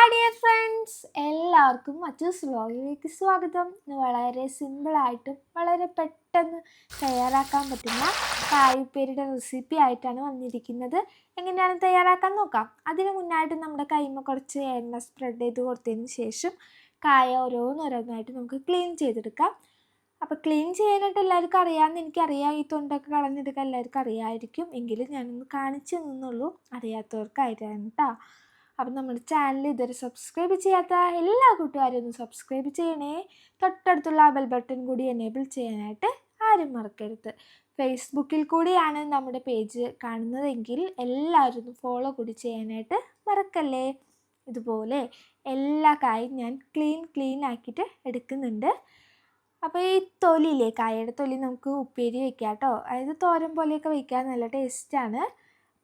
Hi dear friends എല്ലാവർക്കും മറ്റൊരു വ്ലോഗിലേക്ക് സ്വാഗതം. ഇന്ന് വളരെ സിമ്പിളായിട്ടും വളരെ പെട്ടെന്ന് തയ്യാറാക്കാൻ പറ്റുന്ന കായ്പേരുടെ റെസിപ്പി ആയിട്ടാണ് വന്നിരിക്കുന്നത്. എങ്ങനെയാണ് തയ്യാറാക്കാൻ നോക്കാം. അതിന് മുന്നായിട്ട് നമ്മുടെ കൈമ കുറച്ച് എണ്ണ സ്പ്രെഡ് ചെയ്ത് കൊടുത്തതിന് ശേഷം കായ ഓരോന്നോരോന്നായിട്ട് നമുക്ക് ക്ലീൻ ചെയ്തെടുക്കാം. അപ്പോൾ ക്ലീൻ ചെയ്യാനായിട്ട് എല്ലാവർക്കും അറിയാമെന്ന് എനിക്കറിയാം ഈ തൊണ്ടൊക്കെ കളഞ്ഞെടുക്കാൻ എല്ലാവർക്കും അറിയാമായിരിക്കും എങ്കിലും ഞാനൊന്ന് കാണിച്ചു തന്നുള്ളൂ. അറിയാത്തവർക്കായിട്ടാണ് കേട്ടോ. അപ്പം നമ്മുടെ ചാനൽ ഇതുവരെ സബ്സ്ക്രൈബ് ചെയ്യാത്ത എല്ലാ കൂട്ടുകാരും ഒന്ന് സബ്സ്ക്രൈബ് ചെയ്യണേ. തൊട്ടടുത്തുള്ള ബെൽ ബട്ടൺ കൂടി എനേബിൾ ചെയ്യാനായിട്ട് ആരും മറക്കരുത്. ഫേസ്ബുക്കിൽ കൂടിയാണ് നമ്മുടെ പേജ് കാണുന്നതെങ്കിൽ എല്ലാവരും ഒന്ന് ഫോളോ കൂടി ചെയ്യാനായിട്ട് മറക്കല്ലേ? ഇതുപോലെ എല്ലാ കായും ഞാൻ ക്ലീൻ ക്ലീൻ ആക്കിയിട്ട് എടുക്കുന്നുണ്ട്. അപ്പോൾ ഈ തൊലിയില്ലേ കായയുടെ തൊലി നമുക്ക് ഉപ്പേരി വെക്കാം കേട്ടോ അതായത് തോരൻ പോലെയൊക്കെ വയ്ക്കാൻ നല്ല ടേസ്റ്റാണ്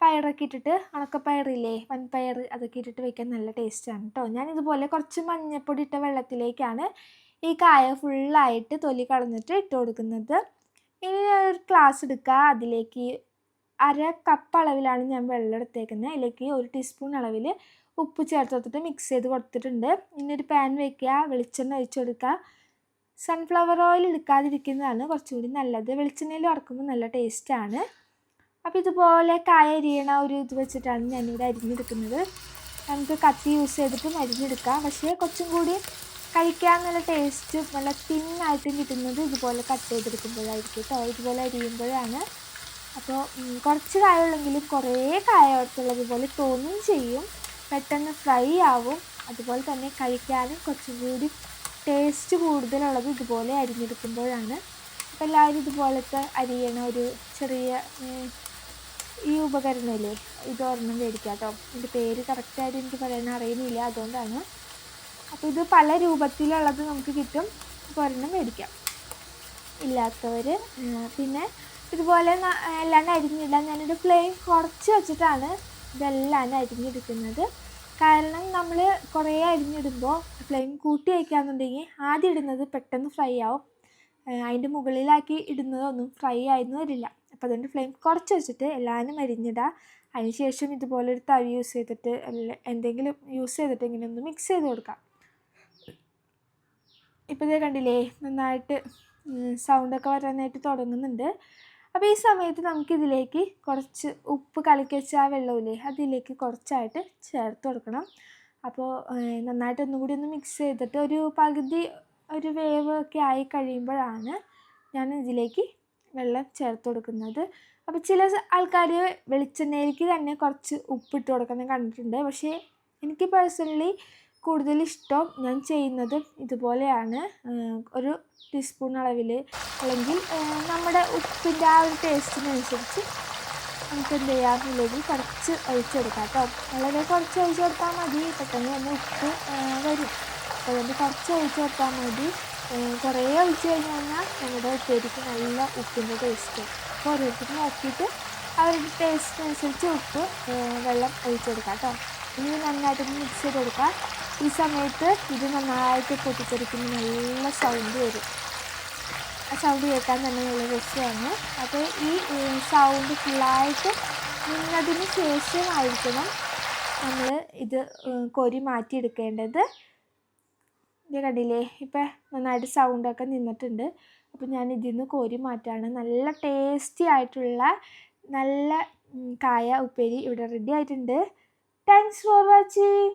പയറൊക്കെ ഇട്ടിട്ട് ഉണക്കപ്പയറില്ലേ വൻപയർ അതൊക്കെ ഇട്ടിട്ട് വെക്കാൻ നല്ല ടേസ്റ്റാണ് കേട്ടോ ഞാൻ ഇതുപോലെ കുറച്ച് മഞ്ഞൾപ്പൊടി ഇട്ട വെള്ളത്തിലേക്കാണ് ഈ കായ ഫുള്ളായിട്ട് തൊലി കളഞ്ഞിട്ട് ഇട്ട് കൊടുക്കുന്നത്. ഇനി ഒരു ഗ്ലാസ് എടുക്കുക അതിലേക്ക് അര കപ്പ് അളവിലാണ് ഞാൻ വെള്ളം എടുത്തേക്കുന്നത്. അതിലേക്ക് ഒരു ടീസ്പൂൺ അളവിൽ ഉപ്പ് ചേർത്ത് കൊടുത്തിട്ട് മിക്സ് ചെയ്ത് കൊടുത്തിട്ടുണ്ട്. ഇനി ഒരു പാൻ വെക്കുക. വെളിച്ചെണ്ണ ഒഴിച്ച് കൊടുക്കുക. സൺഫ്ലവർ ഓയിൽ എടുക്കാതിരിക്കുന്നതാണ് കുറച്ചുകൂടി നല്ലത്. വെളിച്ചെണ്ണയിൽ വറക്കുമ്പോൾ നല്ല ടേസ്റ്റാണ് അപ്പോൾ ഇതുപോലെ കായ അരിയണ ഒരു ഇത് വെച്ചിട്ടാണ് ഞാനിവിടെ അരിഞ്ഞെടുക്കുന്നത്. നമുക്ക് കത്തി യൂസ് ചെയ്തിട്ടും അരിഞ്ഞെടുക്കാം. പക്ഷേ കുറച്ചും കൂടി കഴിക്കാൻ നല്ല ടേസ്റ്റ് നല്ല തിന്നായിട്ടും കിട്ടുന്നത് ഇതുപോലെ കട്ട് ചെയ്തെടുക്കുമ്പോഴായിരിക്കും കേട്ടോ ഇതുപോലെ അരിയുമ്പോഴാണ്. അപ്പോൾ കുറച്ച് കായ കായുള്ളെങ്കിലും കുറേ കായ പോലെ തോന്നും ചെയ്യും. പെട്ടെന്ന് ഫ്രൈ ആവും. അതുപോലെ തന്നെ കഴിക്കാനും കുറച്ചും കൂടി ടേസ്റ്റ് കൂടുതലുള്ളത് ഇതുപോലെ അരിഞ്ഞെടുക്കുമ്പോഴാണ്. അപ്പോൾ എല്ലാവരും ഇതുപോലത്തെ അരിയണ ഒരു ചെറിയ ഈ ഉപകരണമില്ലേ? ഇത് ഒരെണ്ണം മേടിക്കാം കേട്ടോ ഇതിന്റെ പേര് കറക്റ്റായിട്ട് എനിക്ക് പറയാൻ അറിയുന്നില്ല. അതുകൊണ്ടാണ്. അപ്പോൾ ഇത് പല രൂപത്തിലുള്ളത് നമുക്ക് കിട്ടും. അപ്പോൾ ഒരെണ്ണം മേടിക്കാം. ഇല്ലാത്തവർ പിന്നെ ഇതുപോലെ എല്ലാം അരിഞ്ഞിടാൻ ഞാനൊരു ഫ്ലെയിം കുറച്ച് വെച്ചിട്ടാണ് ഇതെല്ലാം അരിഞ്ഞെടുക്കുന്നത് കാരണം നമ്മൾ കുറേ അരിഞ്ഞിടുമ്പോൾ ഫ്ലെയിം കൂട്ടി വയ്ക്കാന്നുണ്ടെങ്കിൽ ആദ്യം ഇടുന്നത് പെട്ടെന്ന് ഫ്രൈ ആവും. അതിന്റെ മുകളിലാക്കി ഇടുന്നതൊന്നും ഫ്രൈ ആയിരുന്നു വരില്ല അപ്പോൾ അതുകൊണ്ട് ഫ്ലെയിം കുറച്ച് വെച്ചിട്ട് എല്ലാവരും അരിഞ്ഞിടുക അതിനുശേഷം ഇതുപോലെ ഒരു തവി യൂസ് ചെയ്തിട്ട് എന്തെങ്കിലും യൂസ് ചെയ്തിട്ട് ഇങ്ങനെ ഒന്ന് മിക്സ് ചെയ്ത് കൊടുക്കാം. ഇപ്പോൾ ഇതേ കണ്ടില്ലേ നന്നായിട്ട് സൗണ്ടൊക്കെ വരാനായിട്ട് തുടങ്ങുന്നുണ്ട്. അപ്പോൾ ഈ സമയത്ത് നമുക്കിതിലേക്ക് കുറച്ച് ഉപ്പ് കലക്കി വെച്ച ആ വെള്ളമില്ലേ അതിലേക്ക് കുറച്ചായിട്ട് ചേർത്ത് കൊടുക്കണം. അപ്പോൾ നന്നായിട്ട് ഒന്നുകൂടി ഒന്ന് മിക്സ് ചെയ്തിട്ട് ഒരു പകുതി ഒരു വേവ് ഒക്കെ ആയി കഴിയുമ്പോഴാണ് ഞാൻ ഇതിലേക്ക് വെള്ളം ചേർത്ത് കൊടുക്കുന്നത്. അപ്പോൾ ചില ആൾക്കാർ വെളിച്ചെണ്ണയിലേക്ക് തന്നെ കുറച്ച് ഉപ്പിട്ട് കൊടുക്കുന്നത് കണ്ടിട്ടുണ്ട്. പക്ഷേ എനിക്ക് പേഴ്സണലി കൂടുതൽ ഇഷ്ടം ഞാൻ ചെയ്യുന്നത് ഇതുപോലെയാണ്. ഒരു ടീസ്പൂൺ അളവിൽ അല്ലെങ്കിൽ നമ്മുടെ ഉപ്പിന്റെ ആ ഒരു ടേസ്റ്റിനനുസരിച്ച് നമുക്ക് എന്ത് ചെയ്യാം കുറച്ച് ഒഴിച്ചെടുക്കാം കേട്ടോ. വളരെ കുറച്ച് ഒഴിച്ചു കൊടുത്താൽ മതി. പെട്ടെന്ന് തന്നെ ഉപ്പ് വരും. അതുകൊണ്ട് കുറച്ച് ഒഴിച്ച് കൊടുത്താൽ മതി. കുറേ ഒഴിച്ച് കഴിഞ്ഞ് കഴിഞ്ഞാൽ നമ്മുടെ ഉപ്പേരിക്ക് നല്ല ഉപ്പിന്റെ ടേസ്റ്റ് അപ്പോൾ ഓരോരുത്തർ നോക്കിയിട്ട് അവരുടെ ടേസ്റ്റിനനുസരിച്ച് ഉപ്പ് വെള്ളം ഒഴിച്ച് കൊടുക്കാം കേട്ടോ. ഇനി നന്നായിട്ടൊന്ന് മിക്സ് ചെയ്ത് കൊടുക്കാം. ഈ സമയത്ത് ഇത് നന്നായിട്ട് പൊട്ടിത്തെറിക്കുന്ന നല്ല സൗണ്ട് വരും. ആ സൗണ്ട് കേൾക്കാൻ തന്നെ നല്ല രസമാണ്. അപ്പോൾ ഈ സൗണ്ട് ഫുള്ളായിട്ട് നിന്നതിന് ശേഷമായിരിക്കണം നമ്മൾ ഇത് കോരി മാറ്റിയെടുക്കേണ്ടത്. ഇത് കണ്ടില്ലേ ഇപ്പം നന്നായിട്ട് സൗണ്ടൊക്കെ നിന്നിട്ടുണ്ട്. അപ്പോൾ ഞാൻ ഇതിൽ നിന്ന് കോരി മാറ്റാണ്. നല്ല ടേസ്റ്റി ആയിട്ടുള്ള നല്ല കായ ഉപ്പേരി ഇവിടെ റെഡി ആയിട്ടുണ്ട്. Thanks for watching